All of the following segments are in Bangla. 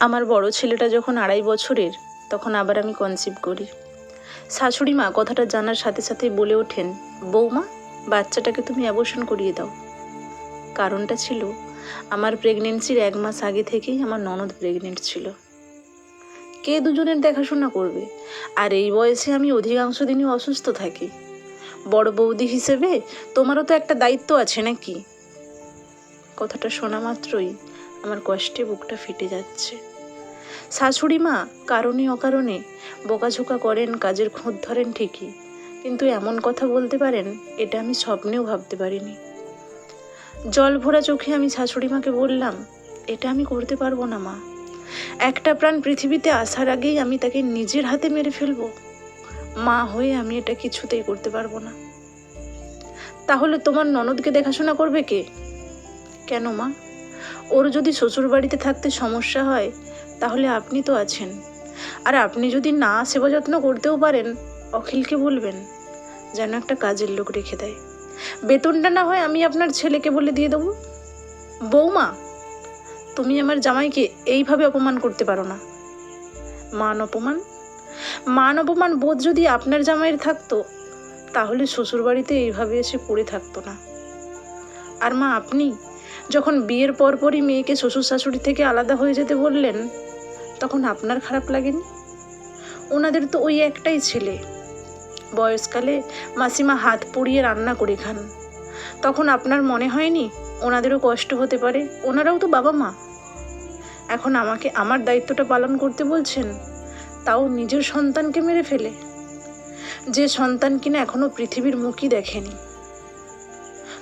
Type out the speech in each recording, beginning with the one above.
আমার বড় ছেলেটা যখন আড়াই বছরের, তখন আবার আমি কনসিভ করি। শাশুড়ি মা কথাটা জানার সাথে সাথে বলে ওঠেন, বৌমা, বাচ্চাটাকে তুমি অ্যাবর্শন করিয়ে দাও। কারণটা ছিল, আমার প্রেগনেন্সির এক মাস আগে থেকেই আমার ননদ প্রেগনেন্ট ছিল। কে দুজনের দেখাশোনা করবে? আর এই বয়সে আমি অধিকাংশ দিনই অসুস্থ থাকি। বড় বৌদি হিসেবে তোমারও তো একটা দায়িত্ব আছে নাকি? কথাটা শোনা মাত্রই আমার কষ্টে বুকটা ফেটে যাচ্ছে। শাশুড়ি মা কারণে অকারণে বোকাঝোকা করেন, কাজের খোঁজ ধরেন ঠিকই। কিন্তু এমন কথা বলতে পারেন, এটা আমি স্বপ্নেও ভাবতে পারিনি। জল ভরা চোখে আমি শাশুড়ি মাকে বললাম, এটা আমি করতে পারব না মা। একটা প্রাণ পৃথিবীতে আসার আগেই আমি তাকে নিজের হাতে মেরে ফেলব। মা হয়ে আমি এটা কিছুতেই করতে পারব না। তাহলে তোমার ননদকে দেখাশোনা করবে কে? কেন মা? ওর যদি শ্বশুর বাড়িতে থাকতে সমস্যা হয়, তাহলে আপনি তো আছেন। আর আপনি যদি না সেবা যত্ন করতেও পারেন, অখিলকে বলবেন, যেন একটা কাজের লোক রেখে দেয়। বেতনটা না হয় আমি আপনার ছেলেকে বলে দিয়ে দেবো। বৌমা, তুমি আমার জামাইকে এইভাবে অপমান করতে পারো না। মান অপমান? মান অপমান বোধ যদি আপনার জামাইয়ের থাকতো, তাহলে শ্বশুরবাড়িতে এইভাবে এসে পড়ে থাকতো না। আর মা, আপনি? যখন বিয়ের পরপরই মেয়েকে শ্বশুর শাশুড়ি থেকে আলাদা হয়ে যেতে বললেন, তখন আপনার খারাপ লাগেনি? ওনাদের তো ওই একটাই ছেলে। বয়সকালে মাসিমা হাত পুড়িয়ে রান্না করে খান। তখন আপনার মনে হয়নি ওনাদেরও কষ্ট হতে পারে? ওনারাও তো বাবা মা। এখন আমাকে আমার দায়িত্বটা পালন করতে বলছেন, তাও নিজের সন্তানকে মেরে ফেলে। যে সন্তান কিনা এখনও পৃথিবীর মুখই দেখেনি।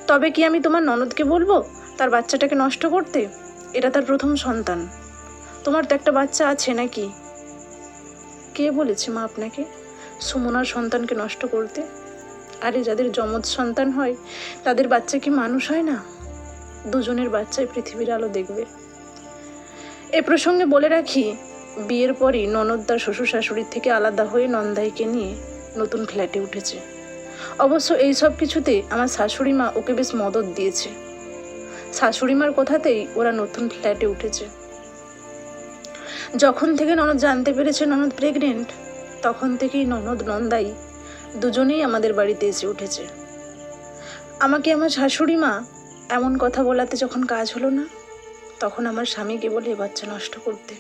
তবে কি আমি তোমার ননদকে বলব? তার বাচ্চাটাকে নষ্ট করতে? এটা তার প্রথম সন্তান। তোমার তো একটা বাচ্চা আছে নাকি? কে বলেছে মা আপনাকে? সুমনার সন্তানকে নষ্ট করতে? আরে যাদের যমজ সন্তান হয়, তাদের বাচ্চা কি মানুষ হয় না? দুজনের বাচ্চাই পৃথিবীর আলো দেখবে। এ প্রসঙ্গে বলে রাখি, বিয়ের পরই ননদ তার শ্বশুর শাশুড়ির থেকে আলাদা হয়ে নন্দাইকে নিয়ে নতুন ফ্ল্যাটে উঠেছে। অবশ্য এই সব কিছুতে আমার শাশুড়ি মা ওকে বেশ মদত দিয়েছে। শাশুড়ি মার কথাতেই ওরা নতুন ফ্ল্যাটে উঠেছে। যখন থেকে ননদ জানতে পেরেছে ননদ প্রেগনেন্ট তখন থেকেই ননদ নন্দাই দুজনেই আমাদের বাড়িতে এসে উঠেছে। আমাকে আমার শাশুড়ি মা এমন কথা বলাতে যখন কাজ হলো না, তখন আমার স্বামীকে বলে বাচ্চা নষ্ট করতে।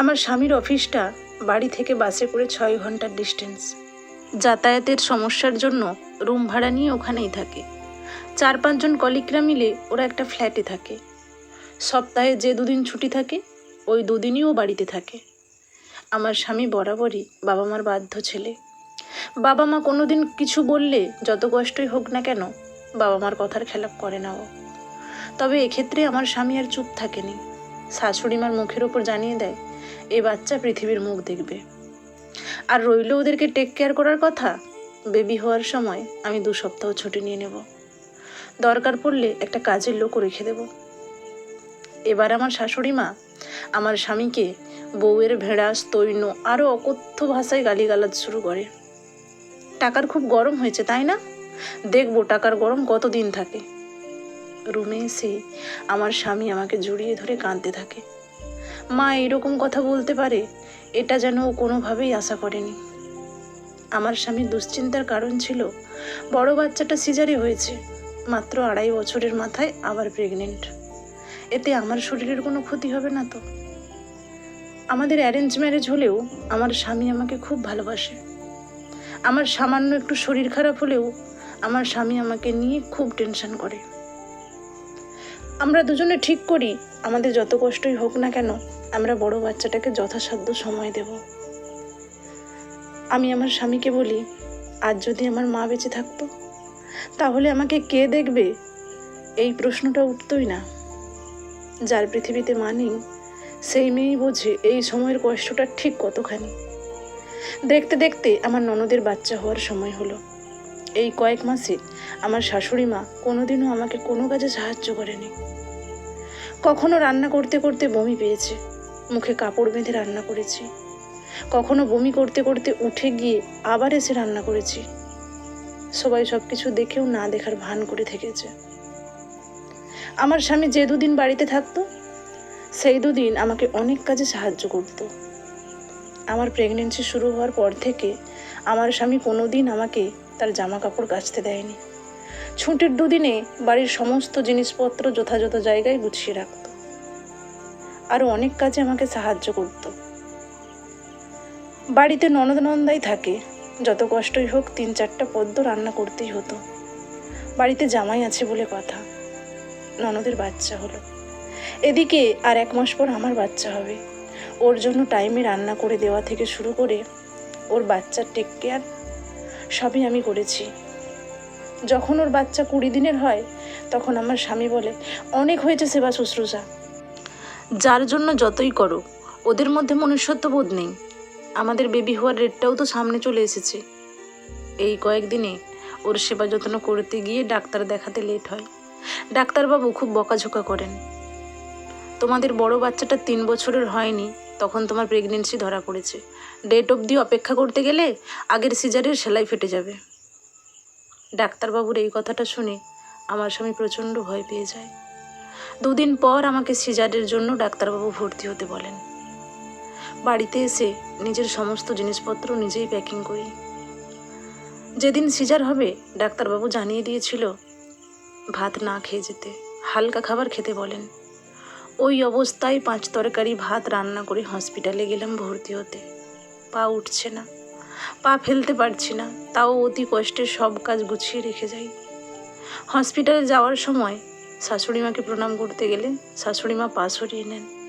আমার স্বামীর অফিসটা বাড়ি থেকে বাসে করে ছয় ঘণ্টার ডিস্টেন্স যাতায়াতের সমস্যার জন্য রুম ভাড়া নিয়ে ওখানেই থাকে। চার পাঁচজন কলিকরা মিলে ওরা একটা ফ্ল্যাটে থাকে। সপ্তাহে যে দুদিন ছুটি থাকে, ওই দুদিনই ও বাড়িতে থাকে। আমার স্বামী বরাবরই বাবা মার বাধ্য ছেলে। বাবা মা কোনো দিন কিছু বললে যত কষ্টই হোক না কেন বাবা মার কথার খেলাপ করে না ও। তবে এক্ষেত্রে আমার স্বামী আর চুপ থাকেনি। শাশুড়ি মার মুখের ওপর জানিয়ে দেয়, এ বাচ্চা পৃথিবীর মুখ দেখবে। আর রইল ওদেরকে টেক কেয়ার করার কথা বেবি হওয়ার সময় আমি দু সপ্তাহ ছুটি নিয়ে নেব। দরকার পড়লে একটা কাজের লোকও রেখে দেব। এবার আমার শাশুড়ি মা আমার স্বামীকে বউয়ের ভেড়াস, তৈন্য, আরও অকথ্য ভাষায় গালিগালাজ শুরু করে। টাকার খুব গরম হয়েছে, তাই না? দেখব টাকার গরম কতদিন থাকে। রুমে এসে আমার স্বামী আমাকে জড়িয়ে ধরে কাঁদতে থাকে। মা এরকম কথা বলতে পারে, এটা যেন ও কোনোভাবেই আশা করেনি। আমার স্বামীর দুশ্চিন্তার কারণ ছিল, বড় বাচ্চাটা সিজারে হয়েছে। মাত্র আড়াই বছরের মাথায় আবার প্রেগনেন্ট এতে আমার শরীরের কোনো ক্ষতি হবে না তো। আমাদের অ্যারেঞ্জ ম্যারেজ হলেও আমার স্বামী আমাকে খুব ভালোবাসে। আমার সামান্য একটু শরীর খারাপ হলেও আমার স্বামী আমাকে নিয়ে খুব টেনশন করে। আমরা দুজনে ঠিক করি, আমাদের যত কষ্টই হোক না কেন, আমরা বড় বাচ্চাটাকে যথাসাধ্য সময় দেব। আমি আমার স্বামীকে বলি, আজ যদি আমার মা বেঁচে থাকতো তাহলে আমাকে কে দেখবে? এই প্রশ্নটা উঠতই না। যার পৃথিবীতে মা নেই সেই মেয়েই বোঝে এই সময়ের কষ্টটা ঠিক কতখানি। দেখতে দেখতে আমার ননদের বাচ্চা হওয়ার সময় হলো। এই কয়েক মাসে আমার শাশুড়ি মা কোনোদিনও আমাকে কোনো কাজে সাহায্য করেনি। কখনো রান্না করতে করতে বমি পেয়েছে, মুখে কাপড় বেঁধে রান্না করেছি। কখনো বমি করতে করতে উঠে গিয়ে আবার এসে রান্না করেছি। সবাই সব কিছু দেখেও না দেখার ভান করে থেকেছে। আমার স্বামী যে দুদিন বাড়িতে থাকতো, সেই দুদিন আমাকে অনেক কাজে সাহায্য করত। আমার প্রেগনেন্সি শুরু হওয়ার পর থেকে আমার স্বামী কোনো দিন আমাকে তার জামা কাপড় কাচতে দেয়নি। ছুটির দুদিনে বাড়ির সমস্ত জিনিসপত্র যথাযথ জায়গায় গুছিয়ে রাখত। আরও অনেক কাজে আমাকে সাহায্য করত। বাড়িতে ননদ নন্দাই থাকে যত কষ্টই হোক, তিন চারটা পদ্ম রান্না করতেই হতো। বাড়িতে জামাই আছে বলে কথা। ননদের বাচ্চা হলো। এদিকে আর এক মাস পর আমার বাচ্চা হবে। ওর জন্য টাইমে রান্না করে দেওয়া থেকে শুরু করে ওর বাচ্চার টেক কেয়ার সবই আমি করেছি। যখন ওর বাচ্চা কুড়ি দিনের হয়, তখন আমার স্বামী বলে, অনেক হয়েছে সেবা শুশ্রূষা। যার জন্য যতই করো, ওদের মধ্যে মনুষ্যত্ব বোধ নেই। আমাদের বেবি হওয়ার রেটটাও তো সামনে চলে এসেছে। এই কয়েকদিনে ওর সেবা যত্ন করতে গিয়ে ডাক্তার দেখাতে লেট হয়। ডাক্তারবাবু খুব বকাঝোকা করেন। তোমাদের বড় বাচ্চাটা তিন বছরের হয়নি, তখন তোমার প্রেগনেন্সি ধরা পড়েছে। ডেট অবধি অপেক্ষা করতে গেলে আগের সিজারের সেলাই ফেটে যাবে। ডাক্তারবাবুর এই কথাটা শুনে আমার স্বামী প্রচণ্ড ভয় পেয়ে যায়। দুদিন পর আমাকে সিজারের জন্য ডাক্তারবাবু ভর্তি হতে বলেন। বাড়িতে এসে নিজের সমস্ত জিনিসপত্র নিজেই প্যাকিং করি। যেদিন সিজার হবে, ডাক্তারবাবু জানিয়ে দিয়েছিল ভাত না খেয়ে যেতে। হালকা খাবার খেতে বলেন। ওই অবস্থায় পাঁচ তরকারি ভাত রান্না করে হসপিটালে গেলাম ভর্তি হতে। পা উঠছে না। পা ফেলতে পারছি না। তাও অতি কষ্টে সব কাজ গুছিয়ে রেখে যাই। হসপিটালে যাওয়ার সময় শাশুড়ি মাকে প্রণাম করতে গেলে শাশুড়ি মা পা সরিয়ে নেন।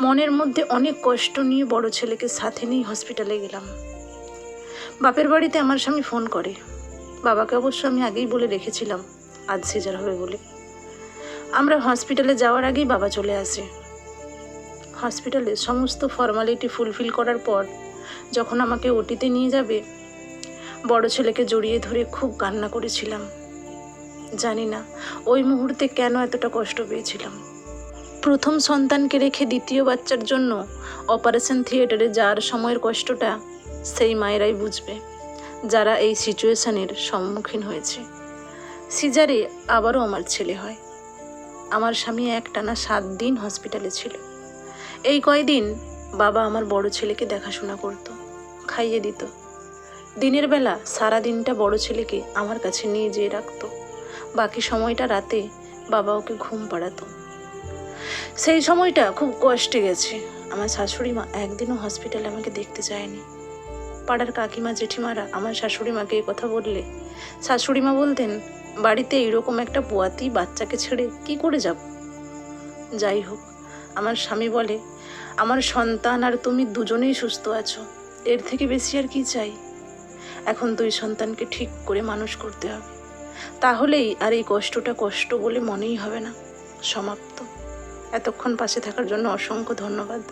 মনের মধ্যে অনেক কষ্ট নিয়ে বড় ছেলেকে সাথে নিয়ে হসপিটালে গেলাম। বাপের বাড়িতে আমার স্বামী ফোন করে। বাবাকে অবশ্য আমি আগেই বলে রেখেছিলাম, আজ সিজার হবে বলে। আমরা হসপিটালে যাওয়ার আগেই বাবা চলে আসে। হসপিটালে সমস্ত ফর্মালিটি ফুলফিল করার পর যখন আমাকে ওটিতে নিয়ে যাবে, বড় ছেলেকে জড়িয়ে ধরে খুব কান্না করেছিলাম। জানি না ওই মুহূর্তে কেন এতটা কষ্ট পেয়েছিলাম। প্রথম সন্তানকে রেখে দ্বিতীয় বাচ্চার জন্য অপারেশন থিয়েটারে যাওয়ার সময়ের কষ্টটা সেই মায়েরাই বুঝবে, যারা এই সিচুয়েশনের সম্মুখীন হয়েছে। সিজারে আবারও আমার ছেলে হয়। আমার স্বামী একটানা সাত দিন হসপিটালে ছিল। এই কয়দিন বাবা আমার বড় ছেলেকে দেখাশোনা করতো, খাইয়ে দিত। দিনের বেলা সারা দিনটা বড় ছেলেকে আমার কাছে নিয়ে যেয়ে রাখত। বাকি সময়টা রাতে বাবা ওকে ঘুম পাড়াতো। সেই সময়টা খুব কষ্টে গেছে। আমার শাশুড়ি মা একদিনও হসপিটালে আমাকে দেখতে চায়নি পাড়ার কাকিমা, জেঠিমারা আমার শাশুড়ি মাকে এই কথা বললে। শাশুড়ি মা বলতেন, বাড়িতে এইরকম একটা পোয়াতি বাচ্চাকে ছেড়ে কি করে যাব? যাই হোক, আমার স্বামী বলে, আমার সন্তান আর তুমি দুজনেই সুস্থ আছো। এর থেকে বেশি আর কি চাই? এখন দুই সন্তানকে ঠিক করে মানুষ করতে হবে। তাহলেই আর এই কষ্টটা কষ্ট বলে মনেই হবে না। সমাপ্ত। এতক্ষণ পাশে থাকার জন্য অসংখ্য ধন্যবাদ।